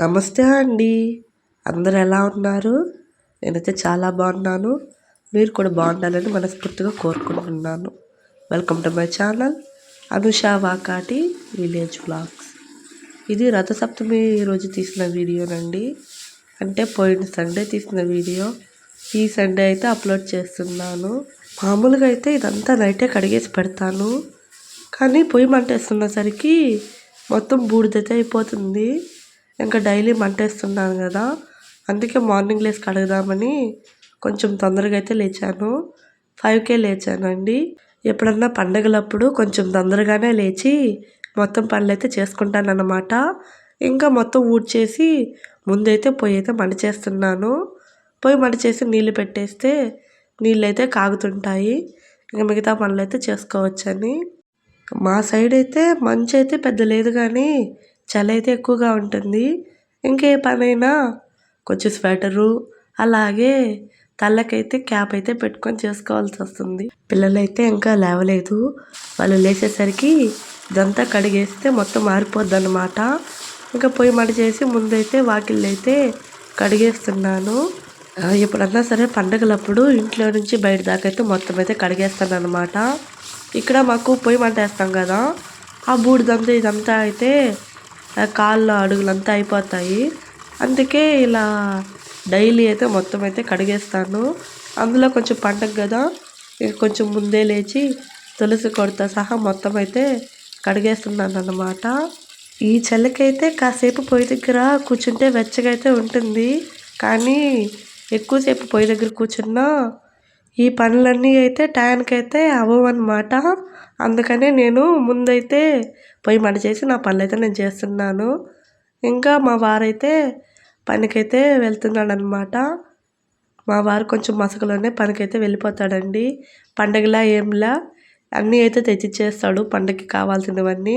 నమస్తే అండి. అందరు ఎలా ఉన్నారు? నేనైతే చాలా బాగున్నాను. మీరు కూడా బాగుండాలని మనస్ఫూర్తిగా కోరుకుంటున్నాను. Welcome to my channel Anusha Vakati village blogs ఇది రథసప్తమి రోజు తీసిన వీడియోనండి అంటే పోయిన సండే తీసిన వీడియో ఈ సండే అయితే అప్లోడ్ చేస్తున్నాను. మామూలుగా అయితే ఇదంతా నైటే కడిగేసి పెడతాను. కానీ పొయ్యి మంటేస్తున్నసరికి మొత్తం బూడిదైతే అయిపోతుంది. ఇంకా డైలీ మంటేస్తున్నాను కదా అందుకే మార్నింగ్ లేసి కడగదామని కొంచెం తొందరగా అయితే లేచాను. ఫైవ్కే లేచానండి. ఎప్పుడన్నా పండగలప్పుడు కొంచెం తొందరగానే లేచి మొత్తం పనులు అయితే చేసుకుంటానన్నమాట. ఇంకా మొత్తం ఊడ్చేసి ముందైతే పొయ్యి అయితే మంట చేస్తున్నాను పొయ్యి మంట చేసి నీళ్ళు పెట్టేస్తే నీళ్ళు అయితే కాగుతుంటాయి. ఇంకా మిగతా పనులు అయితే చేసుకోవచ్చని. మా సైడ్ అయితే మంచి అయితే పెద్ద లేదు కానీ చలి అయితే ఎక్కువగా ఉంటుంది. ఇంకే పనైనా కొంచెం స్వెటరు అలాగే తలకైతే క్యాప్ అయితే పెట్టుకొని చేసుకోవాల్సి వస్తుంది. పిల్లలైతే ఇంకా లేవలేదు. వాళ్ళు లేచేసరికి ఇదంతా కడిగేస్తే మొత్తం మారిపోద్ది అనమాట ఇంకా పొయ్యి మడి చేసి ముందైతే వాకిళ్ళు అయితే కడిగేస్తున్నాను ఎప్పుడన్నా సరే పండగలప్పుడు ఇంట్లో నుంచి బయట దాకా అయితే మొత్తం అయితే కడిగేస్తాను అనమాట ఇక్కడ మాకు పొయ్యి మంట వేస్తాం కదా. ఆ బూడిదంతా ఇదంతా అయితే కాళ్ళ అడుగులంతా అయిపోతాయి. అందుకే ఇలా డైలీ అయితే మొత్తం అయితే కడిగేస్తాను. అందులో కొంచెం పండగ కదా కొంచెం ముందే లేచి తులసి కొడత సహా మొత్తం అయితే కడిగేస్తున్నాను అన్నమాట. ఈ చలికైతే కాసేపు పొయ్యి దగ్గర కూర్చుంటే వెచ్చగా అయితే ఉంటుంది. కానీ ఎక్కువసేపు పొయ్యి దగ్గర కూర్చున్నా ఈ పనులన్నీ అయితే టయానికి అయితే అవ్వవన్నమాట. అందుకనే నేను ముందైతే పొయ్యి మంట చేసి నా పనులు అయితే నేను చేస్తున్నాను. ఇంకా మా వారైతే పనికైతే వెళ్తున్నాడు అనమాట మా వారు కొంచెం మసకలోనే పనికైతే వెళ్ళిపోతాడండి. పండగలా ఏంలా? అన్నీ అయితే తెచ్చిచ్చేస్తాడు పండగకి కావాల్సినవన్నీ.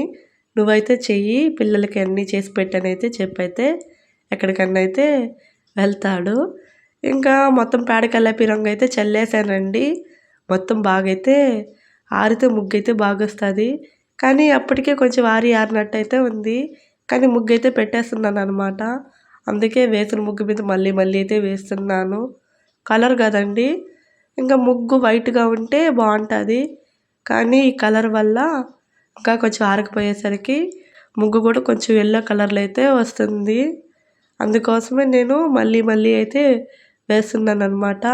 నువ్వైతే చెయ్యి పిల్లలకి అన్నీ చేసి పెట్టనైతే చెప్పైతే ఎక్కడికన్నా అయితే వెళ్తాడు. ఇంకా మొత్తం పేడ కల్లాపి రంగు అయితే చల్లేసానండి మొత్తం బాగైతే ఆరితే ముగ్గు అయితే బాగా వస్తుంది కానీ అప్పటికే కొంచెం ఆరి ఆరినట్టు అయితే ఉంది. కానీ ముగ్గు అయితే పెట్టేస్తున్నాను అనమాట అందుకే వేసిన ముగ్గు మీద మళ్ళీ మళ్ళీ అయితే వేస్తున్నాను. కలర్ కదండి. ఇంకా ముగ్గు వైట్గా ఉంటే బాగుంటుంది. కానీ ఈ కలర్ వల్ల ఇంకా కొంచెం ఆరకపోయేసరికి ముగ్గు కూడా కొంచెం ఎల్లో కలర్లో అయితే వస్తుంది. అందుకోసమే నేను మళ్ళీ మళ్ళీ అయితే వేస్తున్నాను అనమాట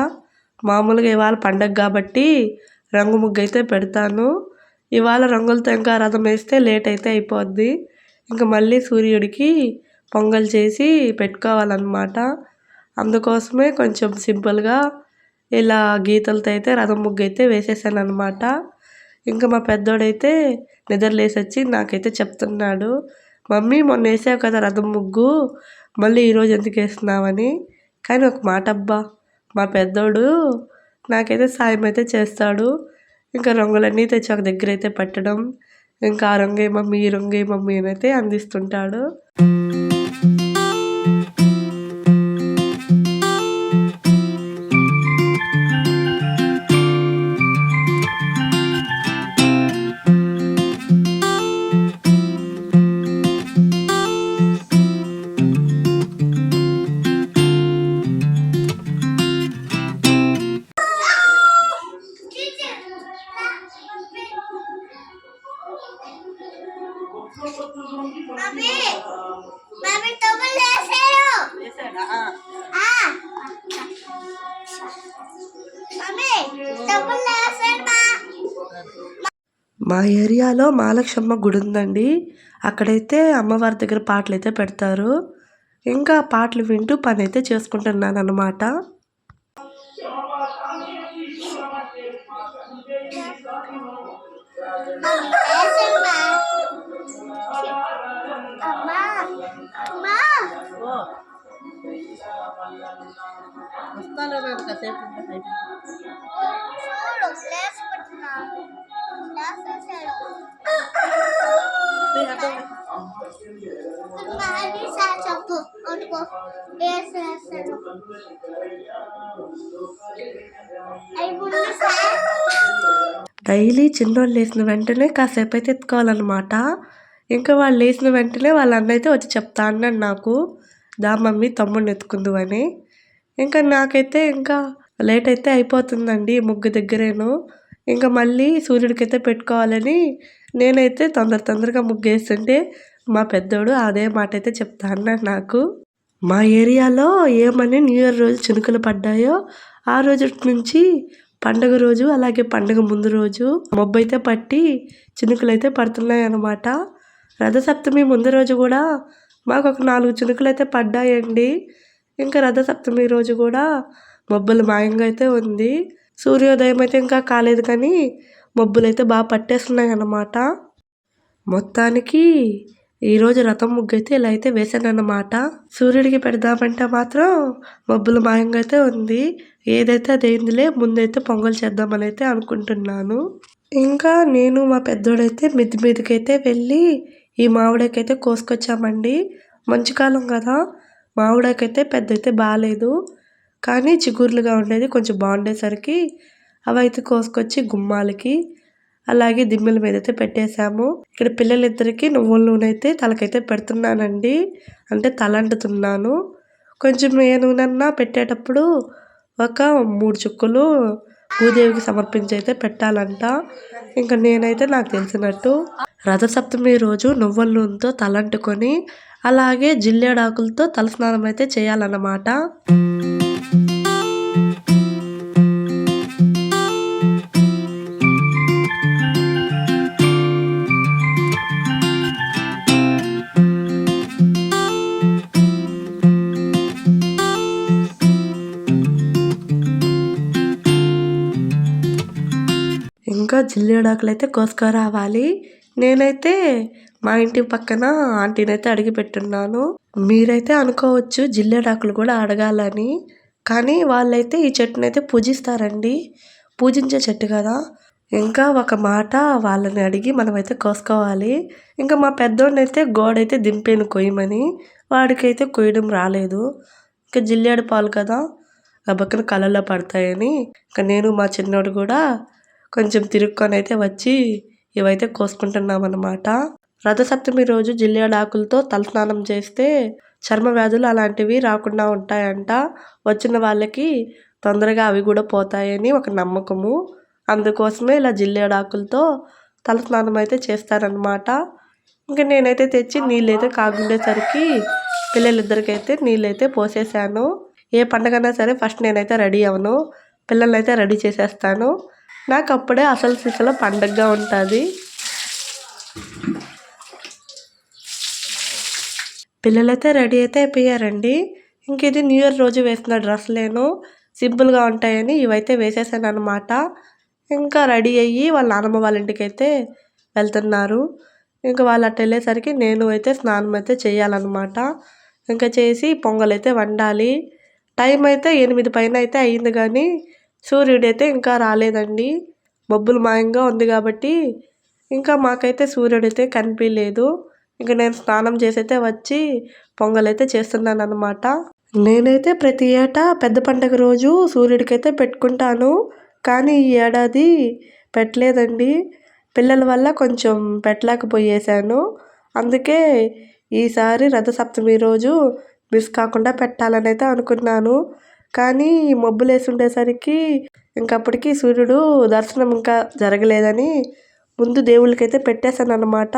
మామూలుగా ఇవాళ పండగ కాబట్టి రంగు ముగ్గు అయితే పెడతాను. ఇవాళ రంగులతో ఇంకా రథం వేస్తే లేట్ అయితే అయిపోద్ది. ఇంకా మళ్ళీ సూర్యుడికి పొంగల్ చేసి పెట్టుకోవాలన్నమాట. అందుకోసమే కొంచెం సింపుల్గా ఇలా గీతలతో అయితే రథం ముగ్గు అయితే వేసేసాను అనమాట ఇంకా మా పెద్దోడైతే నిద్రలేసి వచ్చి నాకైతే చెప్తున్నాడు మమ్మీ మొన్న వేసావు కదా రథం ముగ్గు మళ్ళీ ఈరోజు ఎందుకు వేస్తున్నావని? కానీ ఒక మాట అబ్బా మా పెద్దోడు నాకైతే సాయం అయితే చేస్తాడు. ఇంకా రంగులన్నీ తెచ్చి ఒక దగ్గర అయితే పెట్టడం ఇంకా ఆ రంగే మమ్మీ ఈ రంగే మమ్మీ అని అయితే అందిస్తుంటాడు. మా ఏరియాలో మహాలక్ష్మ గుడి ఉందండి. అక్కడైతే అమ్మవారి దగ్గర పాటలు అయితే పెడతారు. ఇంకా పాటలు వింటూ పని అయితే చేసుకుంటున్నాను అనమాట వేసాడు చెప్పు అనుకో ప్లేస్ అయిపోయింది డైలీ చిన్నోళ్ళు లేచిన వెంటనే కాసేపు అయితే ఎత్తుకోవాలన్నమాట. ఇంకా వాళ్ళు లేచిన వెంటనే వాళ్ళ అన్న అయితే వచ్చి చెప్తా అన్నాడు నాకు దా మమ్మీ తమ్ముడిని ఎత్తుకుందు అని ఇంకా నాకైతే ఇంకా లేట్ అయితే అయిపోతుందండి ముగ్గు దగ్గరేను. ఇంకా మళ్ళీ సూర్యుడికైతే పెట్టుకోవాలని నేనైతే తొందర తొందరగా ముగ్గేస్తుంటే మా పెద్దోడు అదే మాట అయితే చెప్తా అన్నాడు నాకు. మా ఏరియాలో ఏమని న్యూ ఇయర్ రోజు చినుకులు పడ్డాయో ఆ రోజు నుంచి పండగ రోజు అలాగే పండగ ముందు రోజు మబ్బు అయితే పట్టి చినుకులు అయితే పడుతున్నాయి అన్నమాట రథసప్తమి ముందు రోజు కూడా మాకు ఒక నాలుగు చినుకులు అయితే పడ్డాయండి. ఇంకా రథసప్తమి రోజు కూడా మబ్బులు మాయంగా అయితే ఉంది. సూర్యోదయం అయితే ఇంకా కాలేదు కానీ మబ్బులు అయితే బాగా పట్టేస్తున్నాయి అన్నమాట మొత్తానికి ఈరోజు రథం ముగ్గు అయితే ఇలా అయితే వేసానన్నమాట సూర్యుడికి పెడదామంటే మాత్రం మబ్బులు మాయంగా అయితే ఉంది. ఏదైతే అది ఏందిలే ముందైతే పొంగల్ చేద్దామని అయితే అనుకుంటున్నాను. ఇంకా నేను మా పెద్దోడైతే మిద్ది మీదకైతే వెళ్ళి ఈ మామిడికైతే కోసుకొచ్చామండి. మంచి కాలం కదా. మామిడికైతే పెద్ద అయితే బాగాలేదు కానీ చిగుర్లుగా ఉండేది కొంచెం బాగుండేసరికి అవి అయితే కోసుకొచ్చి గుమ్మాలకి అలాగే దిమ్మెల మీద అయితే పెట్టేశాము. ఇక్కడ పిల్లలిద్దరికీ నువ్వుల నూనె అయితే తలకైతే పెడుతున్నానండి. అంటే తలంటుతున్నాను కొంచెం ఏ నూనెన్నా పెట్టేటప్పుడు ఒక మూడు చుక్కలు భూదేవికి సమర్పించి అయితే పెట్టాలంట. ఇంకా నేనైతే నాకు తెలిసినట్టు రథసప్తమి రోజు నువ్వుల నూనెతో తలంటుకొని అలాగే జిల్లేడాకులతో తలస్నానం అయితే చేయాలన్నమాట. జిల్లేడాకులు అయితే కోసుకురావాలి నేనైతే మా ఇంటి పక్కన ఆంటీని అయితే అడిగి పెట్టున్నాను. మీరైతే అనుకోవచ్చు జిల్లేడాకులు కూడా అడగాలని కానీ వాళ్ళైతే ఈ చెట్టును అయితే పూజిస్తారండి. పూజించే చెట్టు కదా. ఇంకా ఒక మాట వాళ్ళని అడిగి మనమైతే కోసుకోవాలి. ఇంకా మా పెద్దోడిని అయితే గోడైతే దింపేను కొయ్యమని. వాడికైతే కొయ్యడం రాలేదు. ఇంకా జిల్లేడు పాలు కదా. గబక్కన కళ్ళల్లో పడతాయని. ఇంకా నేను మా చిన్నోడు కూడా కొంచెం తిరుక్కొని అయితే వచ్చి ఇవైతే కోసుకుంటున్నామన్నమాట. రథసప్తమి రోజు జిల్లేడాకులతో తలస్నానం చేస్తే చర్మ వ్యాధులు అలాంటివి రాకుండా ఉంటాయంట. వచ్చిన వాళ్ళకి తొందరగా అవి కూడా పోతాయని ఒక నమ్మకము. అందుకోసమే ఇలా జిల్లేడాకులతో తలస్నానం అయితే చేస్తారనమాట ఇంకా నేనైతే తెచ్చి నీళ్ళైతే కాగుండేసరికి పిల్లలిద్దరికైతే నీళ్ళైతే పోసేసాను ఏ పండగైనా సరే ఫస్ట్ నేనైతే రెడీ అవను పిల్లల్ని అయితే రెడీ చేసేస్తాను. నాకు అప్పుడే అసలు సిసలు పండగగా ఉంటుంది. పిల్లలైతే రెడీ అయితే అయిపోయారండి. ఇంక ఇది న్యూ ఇయర్ రోజు వేసిన డ్రెస్లేను సింపుల్గా ఉంటాయని ఇవైతే వేసేసాను అనమాట ఇంకా రెడీ అయ్యి వాళ్ళ నాన్నమ్మ వాళ్ళ ఇంటికి అయితే వెళ్తున్నారు. ఇంకా వాళ్ళు అట్ట వెళ్ళేసరికి నేను అయితే స్నానం అయితే చేయాలన్నమాట. ఇంకా చేసి పొంగల్ అయితే వండాలి. టైం అయితే ఎనిమిది పైన అయితే అయ్యింది కానీ సూర్యుడైతే ఇంకా రాలేదండి. మబ్బులు మాయంగా ఉంది కాబట్టి ఇంకా మాకైతే సూర్యుడైతే కనిపించలేదు ఇంకా నేను స్నానం చేసైతే వచ్చి పొంగల్ అయితే చేస్తున్నాను అనమాట నేనైతే ప్రతి ఏటా పెద్ద పండగ రోజు సూర్యుడికైతే పెట్టుకుంటాను. కానీ ఈ ఏడాది పెట్టలేదండి. పిల్లల వల్ల కొంచెం పెట్టలేకపోయేసాను అందుకే ఈసారి రథసప్తమి రోజు మిస్ కాకుండా పెట్టాలని అయితే అనుకున్నాను. కానీ మబ్బులు వేసి ఉండేసరికి ఇంకప్పటికి సూర్యుడు దర్శనం ఇంకా జరగలేదని ముందు దేవుళ్ళకైతే పెట్టేశాను అనమాట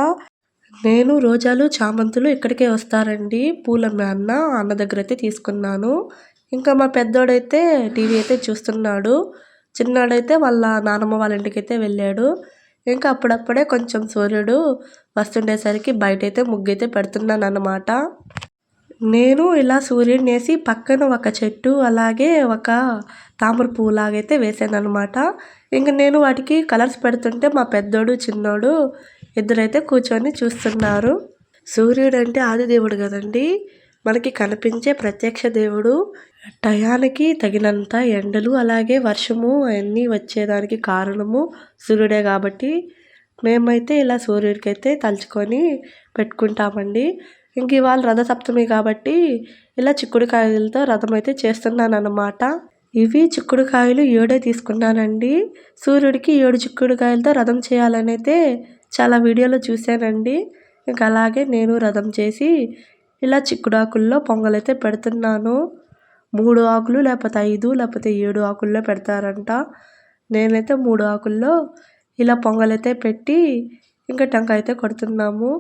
నేను రోజాలు చామంతులు ఇక్కడికే వస్తారండి. పూల అన్న అన్న దగ్గర అయితే తీసుకున్నాను. ఇంకా మా పెద్దోడైతే టీవీ అయితే చూస్తున్నాడు. చిన్నాడైతే వాళ్ళ నానమ్మ వాళ్ళ ఇంటికి అయితే వెళ్ళాడు. ఇంకా అప్పుడప్పుడే కొంచెం సూర్యుడు వస్తుండేసరికి బయట అయితే పెడుతున్నాను అన్నమాట నేను ఇలా సూర్యుడిని వేసి పక్కన ఒక చెట్టు అలాగే ఒక తామర పువ్వు లాగైతే వేసాను అనమాట ఇంక నేను వాటికి కలర్స్ పెడుతుంటే మా పెద్దోడు చిన్నోడు ఇద్దరైతే కూర్చొని చూస్తున్నారు. సూర్యుడు అంటే ఆదిదేవుడు కదండి. మనకి కనిపించే ప్రత్యక్ష దేవుడు. టయానికి తగినంత ఎండలు అలాగే వర్షము అన్నీ వచ్చేదానికి కారణము సూర్యుడే కాబట్టి మేమైతే ఇలా సూర్యుడికి అయితే తలుచుకొని పెట్టుకుంటామండి. ఇంక ఇవాళ రథసప్తమి కాబట్టి ఇలా చిక్కుడుకాయలతో రథం అయితే చేస్తున్నాను అన్నమాట ఇవి చిక్కుడుకాయలు ఏడే తీసుకున్నానండి. సూర్యుడికి ఏడు చిక్కుడుకాయలతో రథం చేయాలని అయితే చాలా వీడియోలో చూశానండి. ఇంకా అలాగే నేను రథం చేసి ఇలా చిక్కుడాకుల్లో పొంగలైతే పెడుతున్నాను. మూడు ఆకులు లేకపోతే ఐదు లేకపోతే ఏడు ఆకుల్లో పెడతారంట. నేనైతే మూడు ఆకుల్లో ఇలా పొంగలైతే పెట్టి ఇంకా టెంకాయ అయితే కొడుతున్నాము.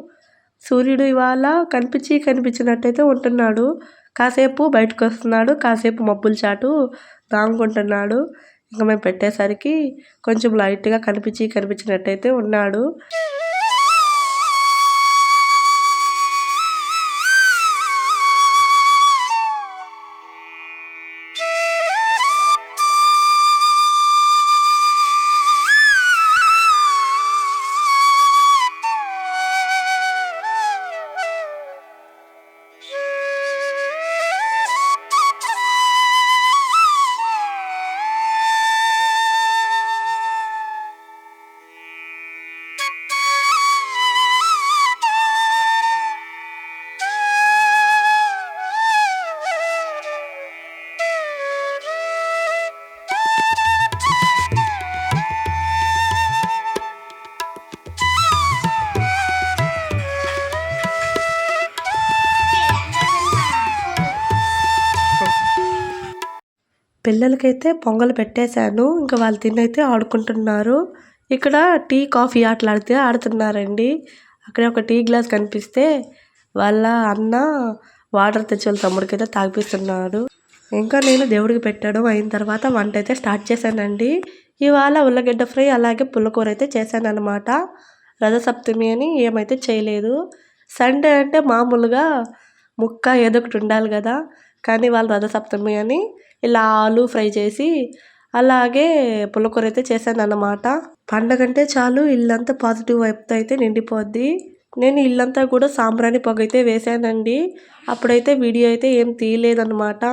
సూర్యుడు ఇవాళ కనిపించి కనిపించినట్టయితే ఉంటున్నాడు. కాసేపు బయటకు వస్తున్నాడు. కాసేపు మబ్బుల చాటు దాంగుకుంటున్నాడు ఇంకా మేము పెట్టేసరికి కొంచెం లైట్గా కనిపించి కనిపించినట్టయితే ఉన్నాడు. పిల్లలకైతే పొంగల్ పెట్టేశాను. ఇంకా వాళ్ళు తినైతే ఆడుకుంటున్నారు. ఇక్కడ టీ కాఫీ ఆటలాడితే ఆడుతున్నారండి. అక్కడే ఒక టీ గ్లాస్ కనిపిస్తే వాళ్ళ అన్న వాటర్ తెచ్చి వాళ్ళ తమ్ముడికైతే తాగిపిస్తున్నాడు. ఇంకా నేను దేవుడికి పెట్టడం అయిన తర్వాత వంట అయితే స్టార్ట్ చేశానండి. ఇవాళ ఉల్లగడ్డ ఫ్రై అలాగే పుల్లకూర అయితే చేశాను అనమాట రథసప్తమి అని ఏమైతే చేయలేదు. సండే అంటే మామూలుగా ముక్క ఏదో ఒకటి ఉండాలి కదా. కానీ వాళ్ళు రథసప్తమి అని ఇలా ఆలు ఫ్రై చేసి అలాగే పులకూర అయితే చేశాను అన్నమాట పండగంటే చాలు ఇల్లంతా పాజిటివ్ వైపుతో అయితే నిండిపోద్ది. నేను ఇల్లంతా కూడా సాంబ్రాణి పొగ అయితే వేసానండి అప్పుడైతే వీడియో అయితే ఏం తీయలేదన్నమాట.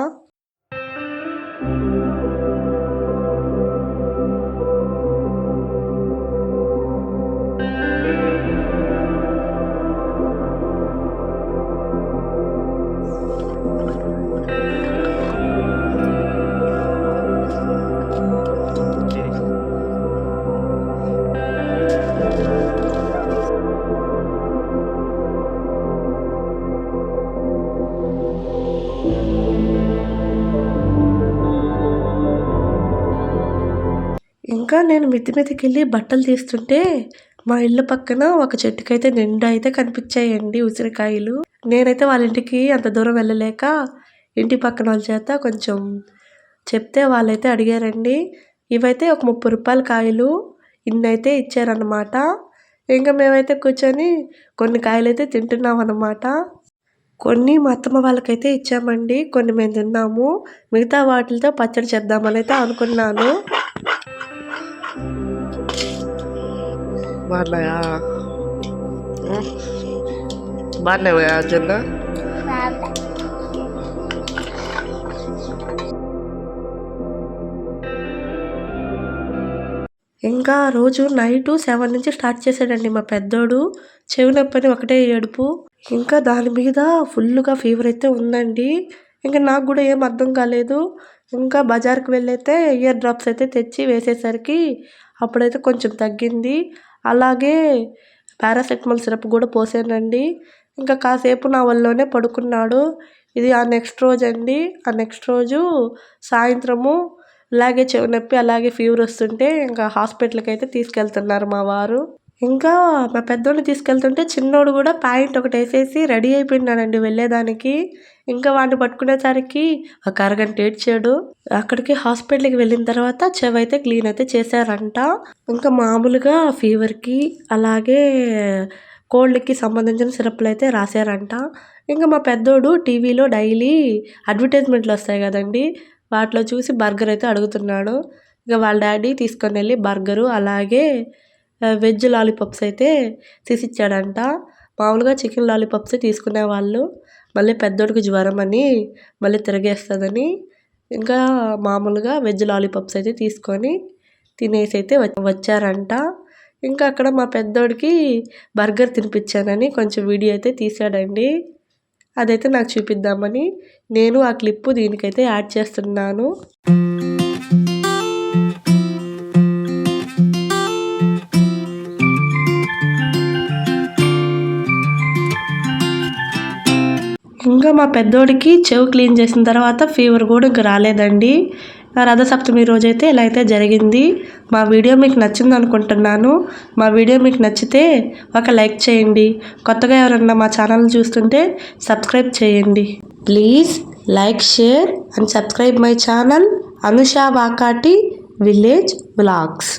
ఇంకా నేను మిద్ది మీదకి వెళ్ళి బట్టలు తీస్తుంటే మా ఇల్లు పక్కన ఒక చెట్టుకైతే నిండా అయితే కనిపించాయండి ఉసిరికాయలు. నేనైతే వాళ్ళ ఇంటికి అంత దూరం వెళ్ళలేక ఇంటి పక్కన వాళ్ళ చేత కొంచెం చెప్తే వాళ్ళైతే అడిగారండి. ఇవైతే ఒక ముప్పై రూపాయల కాయలు ఇన్ని అయితే ఇచ్చారన్నమాట. ఇంకా మేమైతే కూర్చొని కొన్ని కాయలు అయితే తింటున్నాం అన్నమాట కొన్ని మా అత్తమ్మ వాళ్ళకైతే ఇచ్చామండి. కొన్ని మేము తిన్నాము. మిగతా వాటితో పచ్చడి చేద్దామని అయితే అనుకున్నాను. బాగున్నాయా బాగున్నాయా ఇంకా రోజు నైట్ సెవెన్ నుంచి స్టార్ట్ చేశాడండి మా పెద్దోడు. చెవి నొప్పని ఒకటే ఏడుపు. ఇంకా దాని మీద ఫుల్గా ఫీవర్ అయితే ఉందండి. ఇంకా నాకు కూడా ఏం అర్థం కాలేదు. ఇంకా బజార్కి వెళ్ళైతే ఇయర్ డ్రాప్స్ అయితే తెచ్చి వేసేసరికి అప్పుడైతే కొంచెం తగ్గింది. అలాగే పారాసెటమాల్ సిరప్ కూడా పోసానండి. ఇంకా కాసేపు నా వల్లనే పడుకున్నాడు. ఇది ఆ నెక్స్ట్ రోజు అండి. ఆ నెక్స్ట్ రోజు సాయంత్రము ఇలాగే చెవి నొప్పి అలాగే ఫీవర్ వస్తుంటే ఇంకా హాస్పిటల్కి అయితే తీసుకెళ్తున్నారు మా వారు. ఇంకా మా పెద్దోడిని తీసుకెళ్తుంటే చిన్నోడు కూడా ప్యాంట్ ఒకటి వేసేసి రెడీ అయిపోయినానండి వెళ్ళేదానికి. ఇంకా వాడిని పట్టుకునేసరికి ఒక అరగంట ఏడ్చాడు అక్కడికి హాస్పిటల్కి వెళ్ళిన తర్వాత చెవి అయితే క్లీన్ అయితే చేశారంట. ఇంకా మామూలుగా ఫీవర్కి అలాగే కోల్డ్కి సంబంధించిన సిరప్లు అయితే రాశారంట. ఇంకా మా పెద్దోడు టీవీలో డైలీ అడ్వర్టైజ్మెంట్లు వస్తాయి కదండి వాటిలో చూసి బర్గర్ అయితే అడుగుతున్నాడు. ఇక వాళ్ళ డాడీ తీసుకొని వెళ్ళి బర్గరు అలాగే వెజ్ లాలీపాప్స్ అయితే తీసిచ్చాడంట. మామూలుగా చికెన్ లాలీపాప్స్ తీసుకునేవాళ్ళు. మళ్ళీ పెద్దోడికి జ్వరం అని మళ్ళీ తిరగేస్తుందని. ఇంకా మామూలుగా వెజ్ లాలీపాప్స్ అయితే తీసుకొని తినేసి అయితే వచ్చారంట. ఇంకా అక్కడ మా పెద్దోడికి బర్గర్ తినిపించానని కొంచెం వీడియో అయితే తీసాడండి అదైతే నాకు చూపిద్దామని. నేను ఆ క్లిప్పు దీనికైతే యాడ్ చేస్తున్నాను. ఇంకా మా పెద్దోడికి చెవు క్లీన్ చేసిన తర్వాత ఫీవర్ కూడా ఇంకా రాలేదండి. ఆ రథసప్తమి రోజైతే ఇలా అయితే జరిగింది. మా వీడియో మీకు నచ్చింది అనుకుంటున్నాను. మా వీడియో మీకు నచ్చితే ఒక లైక్ చేయండి. కొత్తగా ఎవరన్నా మా ఛానల్ చూస్తుంటే సబ్స్క్రైబ్ చేయండి. Please like share and subscribe my channel Anusha Vakati village vlogs.